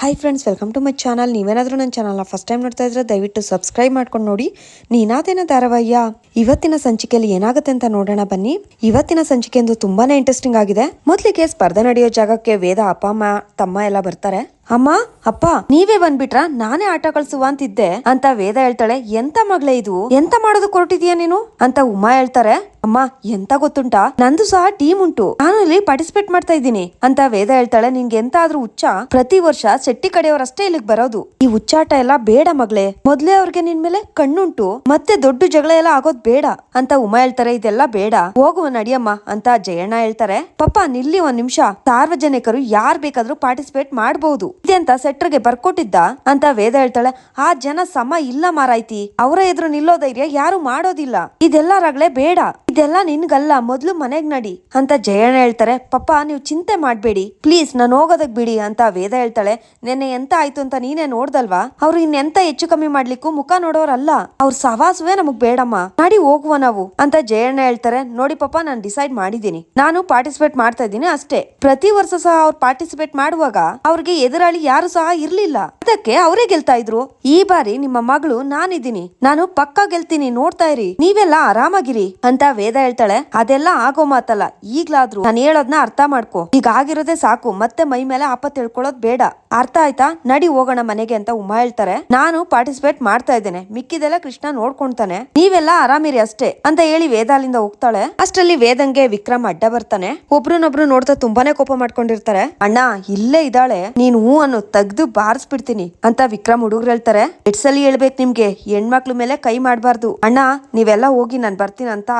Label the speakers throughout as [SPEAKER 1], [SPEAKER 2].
[SPEAKER 1] Hi friends welcome to my channel ನೀವೇನಾದರೂ ನನ್ನ ಚಾನಲ್ನ ಫಸ್ಟ್ ಟೈಮ್ ನೋಡ್ತಾ ಇದ್ರೆ ದಯವಿಟ್ಟು ಸಬ್ಸ್ಕ್ರೈಬ್ ಮಾಡ್ಕೊಂಡು ನೋಡಿ. ನೀನಾದೇನ ಧಾರಾವಾಹಿಯ? ಇವತ್ತಿನ ಸಂಚಿಕೆಯಲ್ಲಿ ಏನಾಗುತ್ತೆ ಅಂತ ನೋಡೋಣ ಬನ್ನಿ. ಇವತ್ತಿನ ಸಂಚಿಕೆ ಎಂದು ತುಂಬಾನೇ ಇಂಟ್ರೆಸ್ಟಿಂಗ್ ಆಗಿದೆ. ಮೊದಲಿಗೆ ಸ್ಪರ್ಧೆ ನಡೆಯೋ ಜಾಗಕ್ಕೆ ವೇದ ಅಪ್ಪ, ಅಮ್ಮ, ತಮ್ಮ ಎಲ್ಲ ಬರ್ತಾರೆ. ಅಮ್ಮ, ಅಪ್ಪ, ನೀವೇ ಬಂದ್ಬಿಟ್ರ? ನಾನೇ ಆಟ ಕಳ್ಸುವ ಅಂತಿದ್ದೆ. ಅಂತ ವೇದ ಹೇಳ್ತಾಳೆ, ಎಂತ ಮಗಳೇ ಇದು? ಎಂತ ಮಾಡೋದು ಹೊರಟಿದ್ಯಾ ನೀನು? ಅಂತ ಉಮಾ ಹೇಳ್ತಾರೆ. ಅಮ್ಮ, ಎಂತ ಗೊತ್ತುಂಟಾ? ನಂದು ಸಹ ಟೀಮ್ ಉಂಟು. ನಾನು ಇಲ್ಲಿ ಪಾರ್ಟಿಸಿಪೇಟ್ ಮಾಡ್ತಾ ಇದ್ದೀನಿ. ಅಂತ ವೇದ ಹೇಳ್ತಾಳೆ. ನಿಂಗೆ ಎಂತಾದ್ರೂ ಹುಚ್ಚ, ಪ್ರತಿ ವರ್ಷ ಸೆಟ್ಟಿ ಕಡೆಯವರಷ್ಟೇ ಇಲ್ಲಿಗೆ ಬರೋದು. ಈ ಹುಚ್ಚಾಟ ಎಲ್ಲ ಬೇಡ ಮಗಳೇ ಮೊದ್ಲೇ ಅವ್ರಿಗೆ ನಿನ್ ಮೇಲೆ ಕಣ್ಣುಂಟು. ಮತ್ತೆ ದೊಡ್ಡ ಜಗಳ ಎಲ್ಲ ಆಗೋದ್ ಬೇಡ. ಅಂತ ಉಮಾ ಹೇಳ್ತಾರೆ, ಇದೆಲ್ಲ ಬೇಡ. ಹೋಗುವ ನಡಿಯಮ್ಮ ಅಂತ ಜಯಣ್ಣ ಹೇಳ್ತಾರೆ. ಪಪ್ಪ ನಿಲ್ಲಿ ಒಂದ್ ನಿಮಿಷ. ಸಾರ್ವಜನಿಕರು ಯಾರ್ ಬೇಕಾದ್ರೂ ಪಾರ್ಟಿಸಿಪೇಟ್ ಮಾಡಬಹುದು ಇದೆಂತ ಸೆಟ್ರಿಗೆ ಬರ್ಕೊಟ್ಟಿದ್ದ ಅಂತ ವೇದ ಹೇಳ್ತಾಳೆ. ಆ ಜನ ಸಮ ಇಲ್ಲ ಮಾರಾಯ್ತಿ. ಅವರ ಎದುರು ನಿಲ್ಲೋ ಧೈರ್ಯ ಯಾರು ಮಾಡೋದಿಲ್ಲ. ಇದೆಲ್ಲರಾಗ್ಲೇ ಬೇಡ. ಇದೆಲ್ಲ ನಿನ್ಗಲ್ಲ, ಮೊದ್ಲು ಮನೆಗ್ ನಡಿ ಅಂತ ಜಯಣ್ಣ ಹೇಳ್ತಾರೆ. ಪಪ್ಪ, ನೀವು ಚಿಂತೆ ಮಾಡ್ಬೇಡಿ. ಪ್ಲೀಸ್, ನಾನು ಹೋಗೋದಕ್ ಬಿಡಿ ಅಂತ ವೇದ ಹೇಳ್ತಾಳೆ. ನೆನ್ನೆ ಎಂತ ಆಯ್ತು ಅಂತ ನೀನೇ ನೋಡ್ದಲ್ವಾ? ಅವ್ರು ಇನ್ನೆಂತ ಹೆಚ್ಚು ಕಮ್ಮಿ ಮಾಡ್ಲಿಕ್ಕೂ ಮುಖ ನೋಡೋರಲ್ಲ. ಅವ್ರ ಸವಾಸವೇ ನಮಗ್ ಬೇಡಮ್ಮ. ನಡಿ ಹೋಗುವ ನಾವು ಅಂತ ಜಯಣ್ಣ ಹೇಳ್ತಾರೆ. ನೋಡಿ ಪಪ್ಪ, ನಾನು ಡಿಸೈಡ್ ಮಾಡಿದ್ದೀನಿ. ನಾನು ಪಾರ್ಟಿಸಿಪೇಟ್ ಮಾಡ್ತಾ ಇದ್ದೀನಿ ಅಷ್ಟೇ. ಪ್ರತಿ ವರ್ಷ ಸಹ ಅವ್ರು ಪಾರ್ಟಿಸಿಪೇಟ್ ಮಾಡುವಾಗ ಅವ್ರಿಗೆ ಎದುರಾಳಿ ಯಾರು ಸಹ ಇರ್ಲಿಲ್ಲ. ಅದಕ್ಕೆ ಅವರೇ ಗೆಲ್ತಾ ಇದ್ರು. ಈ ಬಾರಿ ನಿಮ್ಮ ಮಗಳು ನಾನಿದ್ದೀನಿ. ನಾನು ಪಕ್ಕ ಗೆಲ್ತೀನಿ, ನೋಡ್ತಾ ಇರಿ. ನೀವೆಲ್ಲ ಆರಾಮಾಗಿರಿ ಅಂತ ಹೇಳ್ತಾಳೆ, ಅದೆಲ್ಲ ಆಗೋ ಮಾತಲ್ಲ, ಈಗ್ಲಾದ್ರೂ ನಾನು ಹೇಳೋದ್ನ ಅರ್ಥ ಮಾಡ್ಕೋ. ಈಗ ಆಗಿರೋದೇ ಸಾಕು, ಮತ್ತೆ ಮೈ ಮೇಲೆ ಆಪತ್ ತಿಳ್ಕೊಳ್ಳೋದ್ ಬೇಡ. ಅರ್ಥ ಆಯ್ತಾ? ನಡಿ ಹೋಗೋಣ ಮನೆಗೆ ಅಂತ ಉಮಾ ಹೇಳ್ತಾರೆ. ನಾನು ಪಾರ್ಟಿಸಿಪೇಟ್ ಮಾಡ್ತಾ ಇದ್ದೇನೆ, ಮಿಕ್ಕಿದೆಲ್ಲ ಕೃಷ್ಣ ನೋಡ್ಕೊಂತಾನೆ. ನೀವೆಲ್ಲ ಆರಾಮಿರಿ ಅಷ್ಟೇ ಅಂತ ಹೇಳಿ ವೇದಾಲಿಂದ ಹೋಗ್ತಾಳೆ. ಅಷ್ಟರಲ್ಲಿ ವೇದಂಗೆ ವಿಕ್ರಮ್ ಅಡ್ಡ ಬರ್ತಾನೆ. ಒಬ್ರನ್ನೊಬ್ರು ನೋಡ್ತಾ ತುಂಬಾನೇ ಕೋಪ ಮಾಡ್ಕೊಂಡಿರ್ತಾರೆ. ಅಣ್ಣ, ಇಲ್ಲೇ ಇದ್ದಾಳೆ. ನೀನ್ ಹೂ ಅನ್ನು ತೆಗ್ದು ಬಾರಿಸ್ಬಿಡ್ತೀನಿ ಅಂತ ವಿಕ್ರಮ್ ಹುಡುಗರು ಹೇಳ್ತಾರೆ. ಎಡ್ಸಲ್ಲಿ ಹೇಳ್ಬೇಕು ನಿಮ್ಗೆ. ಹೆಣ್ಮಕ್ಳು ಮೇಲೆ ಕೈ ಮಾಡಬಾರ್ದು. ಅಣ್ಣ, ನೀವೆಲ್ಲ ಹೋಗಿ ನಾನು ಬರ್ತೀನಿ ಅಂತ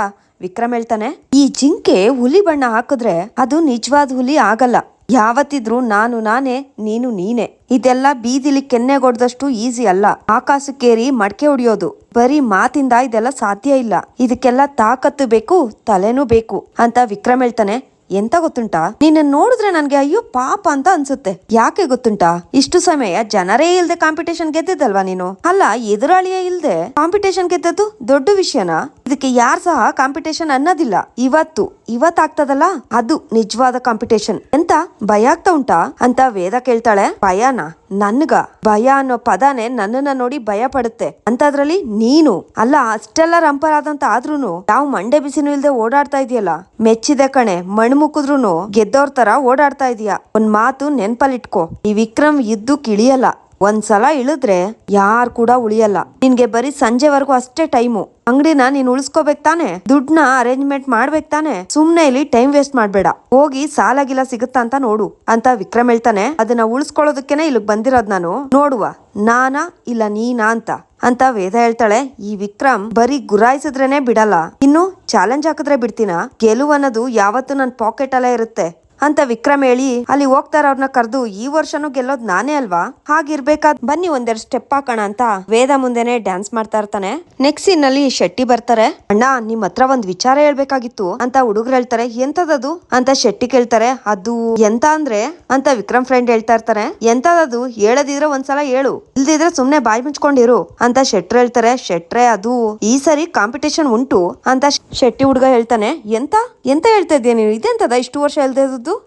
[SPEAKER 1] ವಿಕ್ರಮ್ ಹೇಳ್ತಾನೆ, ಈ ಜಿಂಕೆ ಹುಲಿ ಬಣ್ಣ ಹಾಕಿದ್ರೆ ಅದು ನಿಜವಾದ ಹುಲಿ ಆಗಲ್ಲ. ಯಾವತ್ತಿದ್ರು ನಾನು ನಾನೇ, ನೀನು ನೀನೆ. ಇದೆಲ್ಲ ಬೀದಿಲಿ ಕೆನ್ನೆಗೊಡ್ದಷ್ಟು ಈಸಿ ಅಲ್ಲ. ಆಕಾಶಕ್ಕೇರಿ ಮಡಕೆ ಹೊಡಿಯೋದು. ಬರೀ ಮಾತಿಂದ ಇದೆಲ್ಲ ಸಾಧ್ಯ ಇಲ್ಲ. ಇದಕ್ಕೆಲ್ಲ ತಾಕತ್ತು ಬೇಕು, ತಲೆನೂ ಬೇಕು, ಅಂತ ವಿಕ್ರಮ್ ಹೇಳ್ತಾನೆ. ಎಂತ ಗೊತ್ತುಂಟಾ? ನಿನ್ನ ನೋಡಿದ್ರೆ ನನ್ಗೆ ಅಯ್ಯೋ ಪಾಪ ಅಂತ ಅನ್ಸುತ್ತೆ. ಯಾಕೆ ಗೊತ್ತುಂಟಾ? ಇಷ್ಟು ಸಮಯ ಜನರೇ ಇಲ್ದೆ ಕಾಂಪಿಟೇಷನ್ ಗೆದ್ದಿದ್ದಲ್ವಾ ನೀನು? ಅಲ್ಲ, ಎದುರಾಳಿಯೇ ಇಲ್ದೆ ಕಾಂಪಿಟೇಷನ್ ಗೆದ್ದದ್ದು ದೊಡ್ಡ ವಿಷಯನಾ? ಇದಕ್ಕೆ ಯಾರು ಸಹ ಕಾಂಪಿಟೇಷನ್ ಅನ್ನೋದಿಲ್ಲ. ಇವತ್ತು ಇವತ್ ಆಗ್ತದಲ್ಲ ಅದು ನಿಜವಾದ ಕಾಂಪಿಟೇಷನ್ ಎಂತ ಭಯ ಆಗ್ತಾ ಉಂಟಾ? ಅಂತ ವೇದ ಕೇಳ್ತಾಳೆ. ಭಯನಾ? ನನ್ಗ. ಭಯ ಅನ್ನೋ ಪದನೇ ನನ್ನನ್ನ ನೋಡಿ ಭಯ ಪಡುತ್ತೆ. ಅಂತದ್ರಲ್ಲಿ ನೀನು. ಅಲ್ಲ, ಅಷ್ಟೆಲ್ಲ ರಂಪರಾದಂತ ಆದ್ರೂನು ಯಾವ ಮಂಡೆ ಬಿಸಿನೂ ಇಲ್ದೆ ಓಡಾಡ್ತಾ ಇದೆಯಲ್ಲ ಮೆಚ್ಚಿದೆ ಕಣೆ. ಮಣ್ ಮುಕ್ಕಿದ್ರು ಗೆದ್ದೋರ್ ತರ ಓಡಾಡ್ತಾ ಇದೀಯ ಒಂದ್ ಮಾತು ನೆನ್ಪಲ್ಲಿಟ್ಕೋ. ಈ ವಿಕ್ರಮ್ ಇದ್ದು ಕಿಳಿಯಲ್ಲ. ಒಂದ್ಸಲ ಇಳಿದ್ರೆ ಯಾರು ಕೂಡ ಉಳಿಯಲ್ಲ. ನಿನ್ಗೆ ಬರೀ ಸಂಜೆವರೆಗೂ ಅಷ್ಟೇ ಟೈಮು. ಅಂಗಡಿನ ನೀನ್ ಉಳಿಸ್ಕೋಬೇಕು ತಾನೆ? ದುಡ್ಡನ್ನ ಅರೇಂಜ್ಮೆಂಟ್ ಮಾಡ್ಬೇಕು ತಾನೆ? ಸುಮ್ನೆ ಇಲ್ಲಿ ಟೈಮ್ ವೇಸ್ಟ್ ಮಾಡ್ಬೇಡ. ಹೋಗಿ ಸಾಲ ಗಿಲ ಸಿಗುತ್ತಾ ಅಂತ ನೋಡು. ಅಂತ ವಿಕ್ರಮ್ ಹೇಳ್ತಾನೆ. ಅದನ್ನ ಉಳಿಸ್ಕೊಳ್ಳೋದಕ್ಕೇನೆ ಇಲ್ಲಿಗ್ ಬಂದಿರೋದ್ ನಾನು. ನೋಡುವ. ನಾನಾ ಇಲ್ಲ ನೀನಾ ಅಂತ. ಅಂತ ವೇದ ಹೇಳ್ತಾಳೆ. ಈ ವಿಕ್ರಮ್ ಬರೀ ಗುರಾಯಿಸಿದ್ರೇನೆ ಬಿಡಲ್ಲ. ಇನ್ನು ಚಾಲೆಂಜ್ ಹಾಕಿದ್ರೆ ಬಿಡ್ತೀನ? ಗೆಲುವು ಅನ್ನೋದು ಯಾವತ್ತು ನನ್ ಪಾಕೆಟ್ ಅಲ್ಲೇ ಇರುತ್ತೆ. ಅಂತ ವಿಕ್ರಮ್ ಹೇಳಿ ಅಲ್ಲಿ ಹೋಗ್ತಾರ ಅವ್ರನ್ನ ಕರೆದು ಈ ವರ್ಷನೂ ಗೆಲ್ಲೋದ್ ನಾನೇ ಅಲ್ವಾ? ಹಾಗಿರ್ಬೇಕಾದ್ ಬನ್ನಿ ಒಂದೆರಡು ಸ್ಟೆಪ್ ಹಾಕೋಣ ಅಂತ ವೇದ ಮುಂದೆನೆ ಡ್ಯಾನ್ಸ್ ಮಾಡ್ತಾ ಇರ್ತಾನೆ. ನೆಕ್ಸ್ಟ್ ಸೀನ್ ಅಲ್ಲಿ ಶೆಟ್ಟಿ ಬರ್ತಾರೆ. ಅಣ್ಣ, ನಿಮ್ ಹತ್ರ ಒಂದ್ ವಿಚಾರ ಹೇಳ್ಬೇಕಾಗಿತ್ತು. ಅಂತ ಹುಡುಗರು ಹೇಳ್ತಾರೆ. ಎಂತದದು ಅಂತ ಶೆಟ್ಟಿ ಕೇಳ್ತಾರೆ. ಅದು ಎಂತ ಅಂದ್ರೆ? ಅಂತ ವಿಕ್ರಮ್ ಫ್ರೆಂಡ್ ಹೇಳ್ತಾ ಇರ್ತಾರೆ. ಎಂತದದು ಹೇಳದಿದ್ರೆ ಒಂದ್ಸಲ ಹೇಳು. ಇಲ್ದಿದ್ರೆ ಸುಮ್ನೆ ಬಾಯ್ ಮುಚ್ಕೊಂಡಿರು. ಅಂತ ಶೆಟ್ರ್ ಹೇಳ್ತಾರೆ. ಶೆಟ್ರೆ, ಅದು ಈ ಸರಿ ಕಾಂಪಿಟೇಷನ್ ಉಂಟು. ಅಂತ ಶೆಟ್ಟಿ ಹುಡುಗ ಹೇಳ್ತಾನೆ. ಎಂತ? ಎಂತ ಹೇಳ್ತಾ ಇದೀಯ ನೀನು? ಇದೆಂತದ? ಇಷ್ಟು ವರ್ಷ ಹೇಳ್ತಾ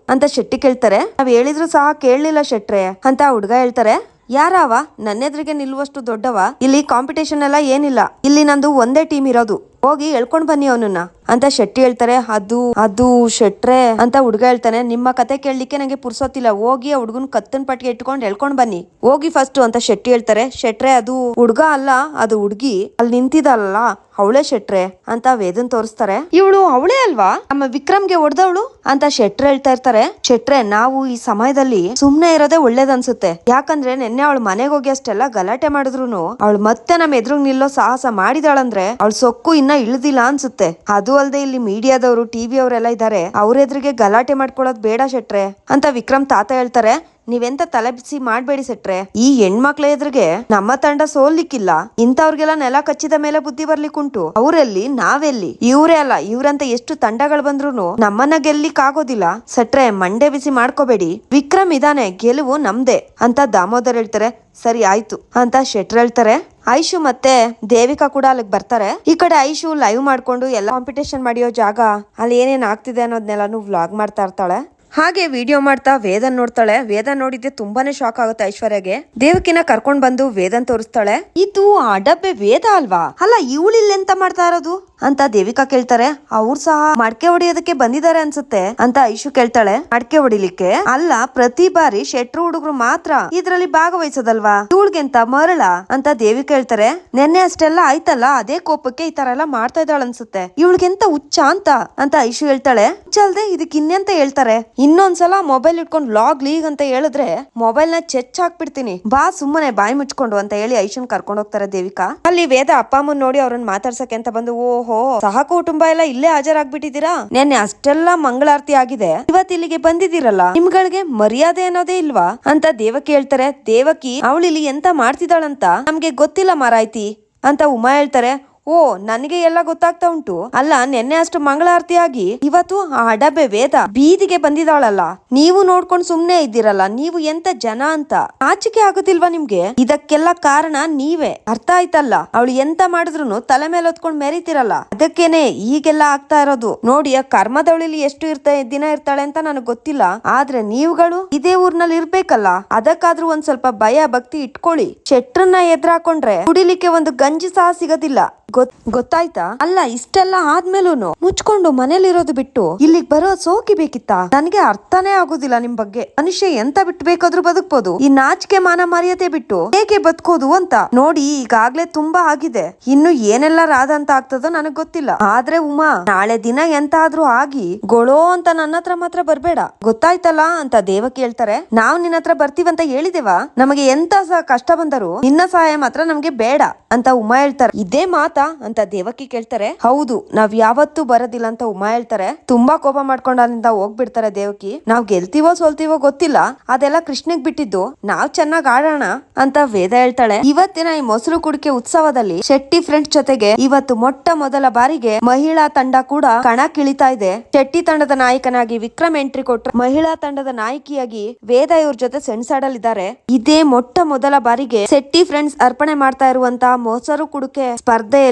[SPEAKER 1] ಅಂತ ಶೆಟ್ಟಿ ಕೇಳ್ತಾರೆ. ನಾವ್ ಹೇಳಿದ್ರು ಸಹ ಕೇಳಲಿಲ್ಲ ಶೆಟ್ರೆ ಅಂತ ಹುಡುಗ ಹೇಳ್ತಾರೆ. ಯಾರವ? ನನ್ನೆದ್ರಿಗೆ ನಿಲ್ಲುವಷ್ಟು ದೊಡ್ಡವ? ಇಲ್ಲಿ ಕಾಂಪಿಟೇಷನ್ ಎಲ್ಲ ಏನಿಲ್ಲ. ಇಲ್ಲಿ ನಂದು ಒಂದೇ ಟೀಮ್ ಇರೋದು. ಹೋಗಿ ಎಳ್ಕೊಂಡ್ ಬನ್ನಿ ಅವನನ್ನ. ಅಂತ ಶೆಟ್ಟಿ ಹೇಳ್ತಾರೆ, ಅದು ಅದು ಶೆಟ್ರೆ ಅಂತ ಹುಡುಗ ಹೇಳ್ತಾನೆ. ನಿಮ್ಮ ಕತೆ ಕೇಳಲಿಕ್ಕೆ ನಂಗೆ ಪುರ್ಸೋತಿಲ್ಲ ಹೋಗಿ ಆ ಹುಡುಗನ್ ಕತ್ತನ್ ಪಟ್ಟಿಗೆ ಇಟ್ಕೊಂಡು ಹೇಳ್ಕೊಂಡ್ ಬನ್ನಿ. ಹೋಗಿ ಫಸ್ಟ್ ಅಂತ ಶೆಟ್ಟಿ ಹೇಳ್ತಾರೆ. ಶೆಟ್ರೆ, ಅದು ಹುಡುಗ ಅಲ್ಲ, ಅದು ಹುಡುಗಿ. ಅಲ್ಲಿ ನಿಂತಿದಲ್ಲ ಅವಳೆ ಶೆಟ್ರೆ ಅಂತ ವೇದನ್ ತೋರಿಸ್ತಾರೆ. ಇವಳು ಅವಳೇ ಅಲ್ವಾ? ನಮ್ಮ ವಿಕ್ರಮ್ಗೆ ಹೊಡೆದವಳು? ಅಂತ ಶೆಟ್ರೆ ಹೇಳ್ತಾ ಇರ್ತಾರೆ. ಶೆಟ್ರೆ, ನಾವು ಈ ಸಮಯದಲ್ಲಿ ಸುಮ್ನೆ ಇರೋದೇ ಒಳ್ಳೇದನ್ಸುತ್ತೆ. ಯಾಕಂದ್ರೆ ನಿನ್ನೆ ಅವಳು ಮನೆಗೆ ಹೋಗಿ ಅಷ್ಟೆಲ್ಲ ಗಲಾಟೆ ಮಾಡಿದ್ರು ಅವಳು ಮತ್ತೆ ನಮ್ ಎದುರು ನಿಲ್ಲೋ ಸಾಹಸ ಮಾಡಿದಾಳಂದ್ರೆ, ಅವಳ ಸೊಕ್ಕು ಇನ್ನ ಇಳ್ದಿಲ್ಲ ಅನ್ಸುತ್ತೆ. ಅದು ಅಲ್ದೆ ಇಲ್ಲಿ ಮೀಡಿಯಾದವರು ಟಿವಿ ಅವರೆಲ್ಲ ಇದ್ದಾರೆ ಅವ್ರ ಎದುರಿಗೆ ಗಲಾಟೆ ಮಾಡ್ಕೊಳ್ಳೋದ್ ಬೇಡ ಶೆಟ್ರೆ. ಅಂತ ವಿಕ್ರಮ್ ತಾತ ಹೇಳ್ತಾರೆ. ನೀವೆಂತ ತಲೆ ಬಿಸಿ ಮಾಡ್ಬೇಡಿ ಸೆಟ್ರೆ ಈ ಹೆಣ್ಮಕ್ಳ ಎದುರಿಗೆ ನಮ್ಮ ತಂಡ ಸೋಲ್ಲಿಕ್ಕಿಲ್ಲ. ಇಂಥವ್ರಿಗೆಲ್ಲ ನೆಲ ಕಚ್ಚಿದ ಮೇಲೆ ಬುದ್ಧಿ ಬರ್ಲಿಕ್ಕುಂಟು ಅವರಲ್ಲಿ? ನಾವೆಲ್ಲಿ? ಇವರೇ ಅಲ್ಲ, ಇವ್ರಂತ ಎಷ್ಟು ತಂಡಗಳು ಬಂದ್ರು ನಮ್ಮನ್ನ ಗೆಲ್ಲಿಕ್ ಆಗೋದಿಲ್ಲ ಸೆಟ್ರೆ ಮಂಡೆ ಬಿಸಿ ಮಾಡ್ಕೋಬೇಡಿ. ವಿಕ್ರಮ್ ಇದಾನೆ, ಗೆಲುವು ನಮ್ದೇ, ಅಂತ ದಾಮೋದರ್ ಹೇಳ್ತಾರೆ. ಸರಿ, ಆಯ್ತು, ಅಂತ ಶೆಟ್ರ್ ಹೇಳ್ತಾರೆ. ಐಶು ಮತ್ತೆ ದೇವಿಕಾ ಕೂಡ ಅಲ್ಲಿಗೆ ಬರ್ತಾರೆ. ಈ ಕಡೆ ಐಶು ಲೈವ್ ಮಾಡ್ಕೊಂಡು ಎಲ್ಲ ಕಾಂಪಿಟೇಷನ್ ಮಾಡಿಯೋ ಜಾಗ ಅಲ್ಲಿ ಏನೇನ್ ಆಗ್ತಿದೆ ಅನ್ನೋದ್ನೆಲ್ಲಾನು ವ್ಲಾಗ್ ಮಾಡ್ತಾ ಇರ್ತಾಳೆ. ಹಾಗೆ ವಿಡಿಯೋ ಮಾಡ್ತಾ ವೇದನ್ ನೋಡ್ತಾಳೆ. ವೇದನ್ ನೋಡಿದ್ದೆ ತುಂಬಾನೇ ಶಾಕ್ ಆಗುತ್ತೆ ಐಶ್ವರ್ಯಗೆ. ದೇವಕಿನ ಕರ್ಕೊಂಡ್ ಬಂದು ವೇದನ್ ತೋರಿಸ್ತಾಳೆ. ಇದು ಆ ಡಬ್ಬೆ ವೇದ ಅಲ್ವಾ? ಅಲ್ಲ, ಇವಳು ಎಂತ ಮಾಡ್ತಾ ಇರೋದು? ಅಂತ ದೇವಿಕಾ ಕೇಳ್ತಾರೆ. ಅವ್ರು ಸಹ ಮಡಕೆ ಹೊಡಿಯೋದಕ್ಕೆ ಬಂದಿದ್ದಾರೆ ಅನ್ಸುತ್ತೆ ಅಂತ ಐಶು ಕೇಳ್ತಾಳೆ. ಮಡಕೆ ಹೊಡಿಲಿಕ್ಕೆ? ಅಲ್ಲ, ಪ್ರತಿ ಬಾರಿ ಶೆಟ್ರು ಹುಡುಗರು ಮಾತ್ರ ಇದ್ರಲ್ಲಿ ಭಾಗವಹಿಸೋದಲ್ವಾ? ಇವಳಿಗೆಂತ ಮರಳ ಅಂತ ದೇವಿ ಕೇಳ್ತಾರೆ. ನೆನ್ನೆ ಅಷ್ಟೆಲ್ಲ ಆಯ್ತಲ್ಲ, ಅದೇ ಕೋಪಕ್ಕೆ ಈ ತರ ಎಲ್ಲ ಮಾಡ್ತಾ ಇದ್ದಾಳ ಅನ್ಸುತ್ತೆ. ಇವಳಿಗೆಂತ ಹುಚ್ಚ ಅಂತ ಅಂತ ಐಶು ಹೇಳ್ತಾಳೆ. ಹುಚ್ಚಲ್ದೆ ಇದಕ್ಕೆ ಇದಕ್ ಇನ್ನೆಂತ ಹೇಳ್ತಾರೆ? ಇನ್ನೊಂದ್ಸಲ ಮೊಬೈಲ್ ಇಟ್ಕೊಂಡು ಲಾಗ್ ಲೀಗ್ ಅಂತ ಹೇಳಿದ್ರೆ ಮೊಬೈಲ್ನ ಚೆಚ್ ಹಾಕ್ಬಿಡ್ತೀನಿ. ಬಾ ಸುಮ್ಮನೆ ಬಾಯಿ ಮುಚ್ಕೊಂಡು ಅಂತ ಹೇಳಿ ಐಶನ್ ಕರ್ಕೊಂಡು ಹೋಗ್ತಾರೆ ದೇವಿಕಾ. ಅಲ್ಲಿ ವೇದ ಅಪ್ಪ ಅಮ್ಮನ್ ನೋಡಿ ಅವ್ರನ್ನ ಮಾತಾಡ್ಸಕ್ಕೆ ಅಂತ ಬಂದು ಓಹೋ ಸಹ ಕುಟುಂಬ ಎಲ್ಲ ಇಲ್ಲೇ ಹಾಜರಾಗ್ಬಿಟ್ಟಿದ್ದೀರಾ? ನೆನ್ನೆ ಅಷ್ಟೆಲ್ಲ ಮಂಗಳಾರತಿ ಆಗಿದೆ. ಇವತ್ ಇಲ್ಲಿಗೆ ಬಂದಿದ್ದೀರಲ್ಲ? ನಿಮ್ಗಳಿಗೆ ಮರ್ಯಾದೆ ಅನ್ನೋದೇ ಇಲ್ವಾ? ಅಂತ ದೇವಕಿ ಹೇಳ್ತಾರೆ ದೇವಕಿ ಅವಳಿಲಿ ಎಂತ ಮಾಡ್ತಿದ್ದಾಳಂತ ನಮ್ಗೆ ಗೊತ್ತಿಲ್ಲ ಮಾರಾಯ್ತಿ, ಅಂತ ಉಮಾ ಹೇಳ್ತಾರೆ. ಓ, ನನಗೆ ಎಲ್ಲ ಗೊತ್ತಾಗ್ತಾ ಉಂಟು. ಅಲ್ಲ, ನಿನ್ನೆ ಅಷ್ಟು ಮಂಗಳಾರತಿ ಆಗಿ ಇವತ್ತು ಆ ಅಡಬೆ ವೇದ ಬೀದಿಗೆ ಬಂದಿದ್ದಾಳಲ್ಲ ನೀವು ನೋಡ್ಕೊಂಡು ಸುಮ್ನೆ ಇದ್ದೀರಲ್ಲ, ನೀವು ಎಂತ ಜನ ಅಂತ. ಆಚಿಕೆ ಆಗುದಿಲ್ವಾ ನಿಮ್ಗೆ? ಇದಕ್ಕೆಲ್ಲ ಕಾರಣ ನೀವೇ. ಅರ್ಥ ಆಯ್ತಲ್ಲ? ಅವಳು ಎಂತ ಮಾಡಿದ್ರು ತಲೆ ಮೇಲೆ ಹೊತ್ಕೊಂಡ್ ಮೆರಿತಿರಲ್ಲ. ಅದಕ್ಕೇನೆ ಈಗೆಲ್ಲ ಆಗ್ತಾ ಇರೋದು. ನೋಡಿ, ಆ ಕರ್ಮದವಳಿಲಿ ಎಷ್ಟು ಇರ್ತಾ, ದಿನ ಇರ್ತಾಳೆ ಅಂತ ನನಗೆ ಗೊತ್ತಿಲ್ಲ. ಆದ್ರೆ ನೀವುಗಳು ಇದೇ ಊರ್ನಲ್ಲಿ ಇರ್ಬೇಕಲ್ಲ. ಅದಕ್ಕಾದ್ರೂ ಒಂದ್ ಸ್ವಲ್ಪ ಭಯ, ಭಕ್ತಿ ಇಟ್ಕೊಳ್ಳಿ. ಶೆಟ್ರನ್ನ ಎದುರಾಕೊಂಡ್ರೆ ಕುಡಿಲಿಕ್ಕೆ ಒಂದು ಗಂಜಿ ಸಹ ಸಿಗೋದಿಲ್ಲ. ಗೊತ್ತಾಯ್ತಾ? ಅಲ್ಲ, ಇಷ್ಟೆಲ್ಲ ಆದ್ಮೇಲೂನು ಮುಚ್ಕೊಂಡು ಮನೇಲಿರೋದು ಬಿಟ್ಟು ಇಲ್ಲಿಗ್ ಬರೋ ಸೋಕಿ ಬೇಕಿತ್ತಾ? ನನಗೆ ಅರ್ಥನೇ ಆಗೋದಿಲ್ಲ ನಿಮ್ ಬಗ್ಗೆ. ಮನುಷ್ಯ ಎಂತ ಬಿಟ್ಟು ಬೇಕಾದ್ರೂ ಬದುಕ್ಬೋದು. ಈ ನಾಚಿಕೆ ಮಾನ ಮರ್ಯಾದೆ ಬಿಟ್ಟು ಹೇಗೆ ಬದುಕೋದು ಅಂತ ನೋಡಿ ಈಗಾಗ್ಲೇ ತುಂಬಾ ಆಗಿದೆ. ಇನ್ನು ಏನೆಲ್ಲ ರಾಧ ಅಂತ ಆಗ್ತದೋ ನನಗ್ ಗೊತ್ತಿಲ್ಲ. ಆದ್ರೆ ಉಮಾ, ನಾಳೆ ದಿನ ಎಂತ ಆದ್ರೂ ಆಗಿ ಗೊಳೋ ಅಂತ ನನ್ನ ಹತ್ರ ಮಾತ್ರ ಬರ್ಬೇಡ. ಗೊತ್ತಾಯ್ತಲ್ಲ ಅಂತ ದೇವ ಕೇಳ್ತಾರೆ. ನಾವ್ ನಿನ್ನ ಹತ್ರ ಬರ್ತೀವಂತ ಹೇಳಿದೇವಾ? ನಮಗೆ ಎಂತ ಕಷ್ಟ ಬಂದರು ನಿನ್ನ ಸಹಾಯ ಮಾತ್ರ ನಮ್ಗೆ ಬೇಡ ಅಂತ ಉಮಾ ಹೇಳ್ತಾರೆ. ಇದೇ ಮಾತಾ ಅಂತ ದೇವಕಿ ಕೇಳ್ತಾರೆ. ಹೌದು, ನಾವ್ ಯಾವತ್ತೂ ಬರೋದಿಲ್ಲ ಅಂತ ಉಮಾ ಹೇಳ್ತಾರೆ. ತುಂಬಾ ಕೋಪ ಮಾಡ್ಕೊಂಡು ಅಲ್ಲಿಂದ ಹೋಗ್ಬಿಡ್ತಾರೆ ದೇವಕಿ. ನಾವ್ ಗೆಲ್ತೀವೋ ಸೋಲ್ತೀವೋ ಗೊತ್ತಿಲ್ಲ. ಅದೆಲ್ಲ ಕೃಷ್ಣಗ್ ಬಿಟ್ಟಿದ್ದು. ನಾವ್ ಚೆನ್ನಾಗ್ ಆಡೋಣ ಅಂತ ವೇದ ಹೇಳ್ತಾಳೆ. ಇವತ್ತಿನ ಈ ಮೊಸರು ಕುಡಿಕೆ ಉತ್ಸವದಲ್ಲಿ ಶೆಟ್ಟಿ ಫ್ರೆಂಡ್ಸ್ ಜೊತೆಗೆ ಇವತ್ತು ಮೊಟ್ಟ ಮೊದಲ ಬಾರಿಗೆ ಮಹಿಳಾ ತಂಡ ಕೂಡ ಕಣಕ್ಕಿಳಿತಾ ಇದೆ. ಶೆಟ್ಟಿ ತಂಡದ ನಾಯಕನಾಗಿ ವಿಕ್ರಮ್ ಎಂಟ್ರಿ ಕೊಟ್ಟರು ಮಹಿಳಾ ತಂಡದ ನಾಯಕಿಯಾಗಿ ವೇದ ಇವ್ರ ಜೊತೆ ಸೆಣಸಾಡಲಿದ್ದಾರೆ. ಇದೇ ಮೊಟ್ಟ ಮೊದಲ ಬಾರಿಗೆ ಶೆಟ್ಟಿ ಫ್ರೆಂಡ್ಸ್ ಅರ್ಪಣೆ ಮಾಡ್ತಾ ಇರುವಂತಹ ಮೊಸರು ಕುಡಿಕೆ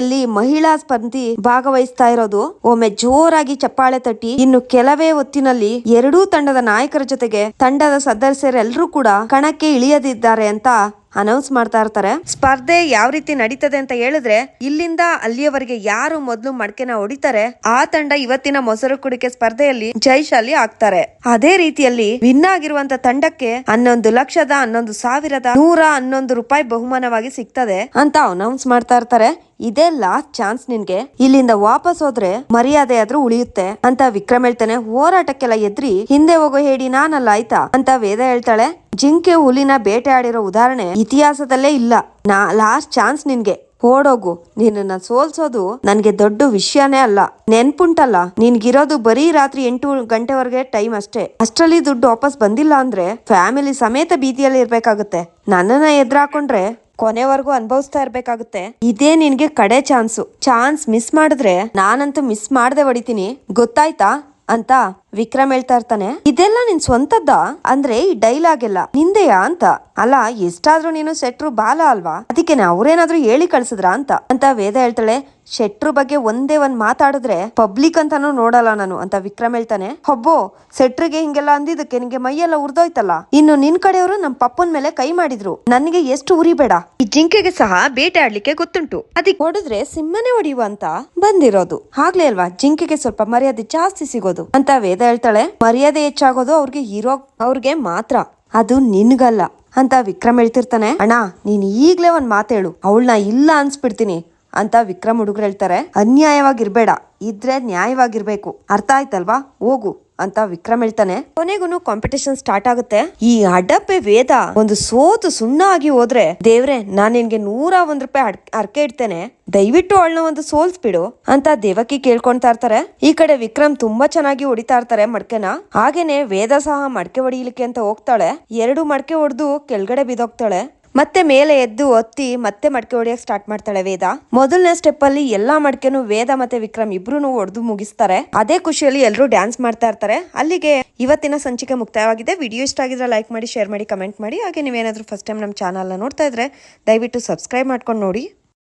[SPEAKER 1] ಸ್ಪರ್ಧೆಯಲ್ಲಿ ಮಹಿಳಾ ಸ್ಪರ್ಧಿ ಭಾಗವಹಿಸ್ತಾ ಇರೋದು. ಒಮ್ಮೆ ಜೋರಾಗಿ ಚಪ್ಪಾಳೆ ತಟ್ಟಿ. ಇನ್ನು ಕೆಲವೇ ಹೊತ್ತಿನಲ್ಲಿ ಎರಡೂ ತಂಡದ ನಾಯಕರ ಜೊತೆಗೆ ತಂಡದ ಸದಸ್ಯರೆಲ್ಲರೂ ಕೂಡ ಕಣಕ್ಕೆ ಇಳಿಯದಿದ್ದಾರೆ ಅಂತ ಅನೌನ್ಸ್ ಮಾಡ್ತಾ ಇರ್ತಾರೆ. ಸ್ಪರ್ಧೆ ಯಾವ ರೀತಿ ನಡೀತದೆ ಅಂತ ಹೇಳಿದ್ರೆ, ಇಲ್ಲಿಂದ ಅಲ್ಲಿಯವರೆಗೆ ಯಾರು ಮೊದಲು ಮಡಕೆನ ಹೊಡಿತಾರೆ, ಆ ತಂಡ ಇವತ್ತಿನ ಮೊಸರು ಕುಡಿಕೆ ಸ್ಪರ್ಧೆಯಲ್ಲಿ ಜಯಶಾಲಿ ಆಗ್ತಾರೆ. ಅದೇ ರೀತಿಯಲ್ಲಿ ವಿನ್ ಆಗಿರುವಂತ ತಂಡಕ್ಕೆ ಹನ್ನೊಂದು ಲಕ್ಷದ ಹನ್ನೊಂದು ಸಾವಿರದ ನೂರ ಹನ್ನೊಂದು ರೂಪಾಯಿ ಬಹುಮಾನವಾಗಿ ಸಿಗ್ತದೆ ಅಂತ ಅನೌನ್ಸ್ ಮಾಡ್ತಾ ಇರ್ತಾರೆ. ಇದೇ ಲಾಸ್ಟ್ ಚಾನ್ಸ್ ನಿನ್ಗೆ. ಇಲ್ಲಿಂದ ವಾಪಸ್ ಹೋದ್ರೆ ಮರ್ಯಾದೆ ಆದ್ರೂ ಉಳಿಯುತ್ತೆ ಅಂತ ವಿಕ್ರಮ್ ಹೇಳ್ತಾನೆ. ಹೋರಾಟಕ್ಕೆಲ್ಲ ಎದ್ರಿ ಹಿಂದೆ ಹೋಗೋ ಹೇಳಿ ನಾನಲ್ಲ ಆಯ್ತಾ ಅಂತ ವೇದ ಹೇಳ್ತಾಳೆ. ಜಿಂಕೆ ಹುಲಿನ ಬೇಟೆಯಾಡಿರೋ ಉದಾಹರಣೆ ಇತಿಹಾಸದಲ್ಲೇ ಇಲ್ಲ. ನಾ ಲಾಸ್ಟ್ ಚಾನ್ಸ್ ನಿನ್ಗೆ. ಓಡೋಗು. ನಿನ್ನ ಸೋಲ್ಸೋದು ನನ್ಗೆ ದೊಡ್ಡ ವಿಷಯನೇ ಅಲ್ಲ. ನೆನ್ಪುಂಟಲ್ಲ, ನಿನ್ಗಿರೋದು ಬರೀ ರಾತ್ರಿ ಎಂಟು ಗಂಟೆವರೆಗೆ ಟೈಮ್ ಅಷ್ಟೇ. ಅಷ್ಟರಲ್ಲಿ ದುಡ್ಡು ವಾಪಸ್ ಬಂದಿಲ್ಲ ಅಂದ್ರೆ ಫ್ಯಾಮಿಲಿ ಸಮೇತ ಬೀದಿಯಲ್ಲಿ ಇರ್ಬೇಕಾಗುತ್ತೆ. ನನ್ನನ್ನ ಎದುರಾಕೊಂಡ್ರೆ ಕೊನೆವರೆಗೂ ಅನುಭವಿಸ್ತಾ ಇರ್ಬೇಕಾಗುತ್ತೆ. ಇದೇ ನಿನ್ಗೆ ಕಡೆ ಚಾನ್ಸು ಚಾನ್ಸ್ ಮಿಸ್ ಮಾಡಿದ್ರೆ ನಾನಂತೂ ಮಿಸ್ ಮಾಡದೆ ಹೊಡಿತೀನಿ. ಗೊತ್ತಾಯ್ತಾ? ಅಂತ ವಿಕ್ರಮ್ ಹೇಳ್ತಾ ಇರ್ತಾನೆ. ಇದೆಲ್ಲ ನಿನ್ ಸ್ವಂತದ್ದ? ಅಂದ್ರೆ ಈ ಡೈಲಾಗ್ ಎಲ್ಲ ನಿಂದೆಯಾ ಅಂತ. ಅಲ್ಲ, ಎಷ್ಟಾದ್ರೂ ನೀನು ಸೆಟ್ರು ಬಾಲ ಅಲ್ವಾ? ಅದಕ್ಕೆ ಅವ್ರೇನಾದ್ರೂ ಹೇಳಿ ಕಳ್ಸಿದ್ರ ಅಂತ. ಅಂತ ವೇದ ಹೇಳ್ತಾಳೆ. ಶೆಟ್ರು ಬಗ್ಗೆ ಒಂದೇ ಒಂದ್ ಮಾತಾಡಿದ್ರೆ ಪಬ್ಲಿಕ್ ಅಂತಾನು ನೋಡಲ್ಲ ನಾನು ಅಂತ ವಿಕ್ರಮ್ ಹೇಳ್ತಾನೆ. ಹೊಬ್ಬೋ, ಶೆಟ್ರಿಗೆ ಹಿಂಗೆಲ್ಲ ಅಂದಿದ್ದಕ್ಕೆ ನಿಂಗೆ ಮೈಯೆಲ್ಲ ಉರ್ದೋಯ್ತಲ್ಲ? ಇನ್ನು ನಿನ್ ಕಡೆಯವರು ನಮ್ ಪಪ್ಪನ್ ಮೇಲೆ ಕೈ ಮಾಡಿದ್ರು. ನನಗೆ ಎಷ್ಟು ಉರಿಬೇಡ ಈ ಜಿಂಕೆಗೆ ಸಹ ಬೇಟೆ ಆಡ್ಲಿಕ್ಕೆ ಗೊತ್ತುಂಟು. ಅದಕ್ಕೆ ಹೊಡೆದ್ರೆ ಸಿಂಹನೆ ಹೊಡಿಯುವ ಅಂತ ಬಂದಿರೋದು. ಆಗ್ಲೇ ಅಲ್ವಾ, ಜಿಂಕೆಗೆ ಸ್ವಲ್ಪ ಮರ್ಯಾದೆ ಜಾಸ್ತಿ ಸಿಗೋದು ಅಂತ ವೇದ ಹೇಳ್ತಾಳೆ. ಮರ್ಯಾದೆ ಹೆಚ್ಚಾಗೋದು ಅವ್ರಿಗೆ ಹೀರೋ, ಅವ್ರಿಗೆ ಮಾತ್ರ. ಅದು ನಿನ್ಗಲ್ಲ ಅಂತ ವಿಕ್ರಮ್ ಹೇಳ್ತಿರ್ತಾನೆ. ಅಣ್ಣ, ನೀನ್ ಈಗ್ಲೇ ಒಂದ್ ಮಾತೇಳು ಅವಳನ್ನ ಇಲ್ಲ ಅನ್ಸ್ಬಿಡ್ತೀನಿ. ಅಂತ ವಿಕ್ರಮ್ ಹುಡುಗರು ಹೇಳ್ತಾರೆ. ಅನ್ಯಾಯವಾಗಿರ್ಬೇಡ, ಇದ್ರೆ ನ್ಯಾಯವಾಗಿರ್ಬೇಕು. ಅರ್ಥ ಆಯ್ತಲ್ವಾ? ಹೋಗು, ಅಂತ ವಿಕ್ರಮ್ ಹೇಳ್ತಾನೆ. ಕೊನೆಗೂ ಕಾಂಪಿಟೇಷನ್ ಸ್ಟಾರ್ಟ್ ಆಗುತ್ತೆ. ಈ ಅಡಪೆ ವೇದ ಒಂದು ಸೋತು ಸುಣ್ಣ ಆಗಿ ಹೋದ್ರೆ, ದೇವ್ರೆ, ನಾನ್ ನಿನ್ಗೆ ನೂರ ಒಂದ್ ರೂಪಾಯಿ ಅರ್ಕೆ ಇಡ್ತೇನೆ. ದಯವಿಟ್ಟು ಅವಳನ್ನ ಒಂದು ಸೋಲ್ಸ್ಬಿಡು, ಅಂತ ದೇವಕಿ ಕೇಳ್ಕೊಂತಾ ಇರ್ತಾರೆ. ಈ ಕಡೆ ವಿಕ್ರಮ್ ತುಂಬಾ ಚೆನ್ನಾಗಿ ಹೊಡಿತಾ ಇರ್ತಾರೆ ಮಡ್ಕೆನ. ಹಾಗೇನೆ ವೇದ ಸಹ ಮಡ್ಕೆ ಹೊಡಿಲಿಕ್ಕೆ ಅಂತ ಹೋಗ್ತಾಳೆ. ಎರಡು ಮಡ್ಕೆ ಹೊಡೆದು ಕೆಳಗಡೆ ಬಿದ್ದೋಗ್ತಾಳೆ. ಮತ್ತೆ ಮೇಲೆ ಎದ್ದು ಒತ್ತಿ ಮತ್ತೆ ಮಡಕೆ ಹೊಡಿಯಕ್ ಸ್ಟಾರ್ಟ್ ಮಾಡ್ತಾಳೆ ವೇದ. ಮೊದಲನೇ ಸ್ಟೆಪ್ ಅಲ್ಲಿ ಎಲ್ಲಾ ಮಡಕೆನು ವೇದ ಮತ್ತೆ ವಿಕ್ರಮ್ ಇಬ್ರು ಹೊಡೆದು ಮುಗಿಸ್ತಾರೆ. ಅದೇ ಖುಷಿಯಲ್ಲಿ ಎಲ್ಲರೂ ಡ್ಯಾನ್ಸ್ ಮಾಡ್ತಾ ಇರ್ತಾರೆ. ಅಲ್ಲಿಗೆ ಇವತ್ತಿನ ಸಂಚಿಕೆ ಮುಕ್ತಾಯವಾಗಿದೆ. ವಿಡಿಯೋ ಇಷ್ಟ ಆಗಿದ್ರೆ ಲೈಕ್ ಮಾಡಿ ಶೇರ್ ಮಾಡಿ ಕಮೆಂಟ್ ಮಾಡಿ. ಹಾಗೆ ನೀವೇನಾದ್ರೂ ಫಸ್ಟ್ ಟೈಮ್ ನಮ್ಮ ಚಾನಲ್ನ ನೋಡ್ತಾ ಇದ್ರೆ ದಯವಿಟ್ಟು ಸಬ್ಸ್ಕ್ರೈಬ್ ಮಾಡ್ಕೊಂಡು ನೋಡಿ.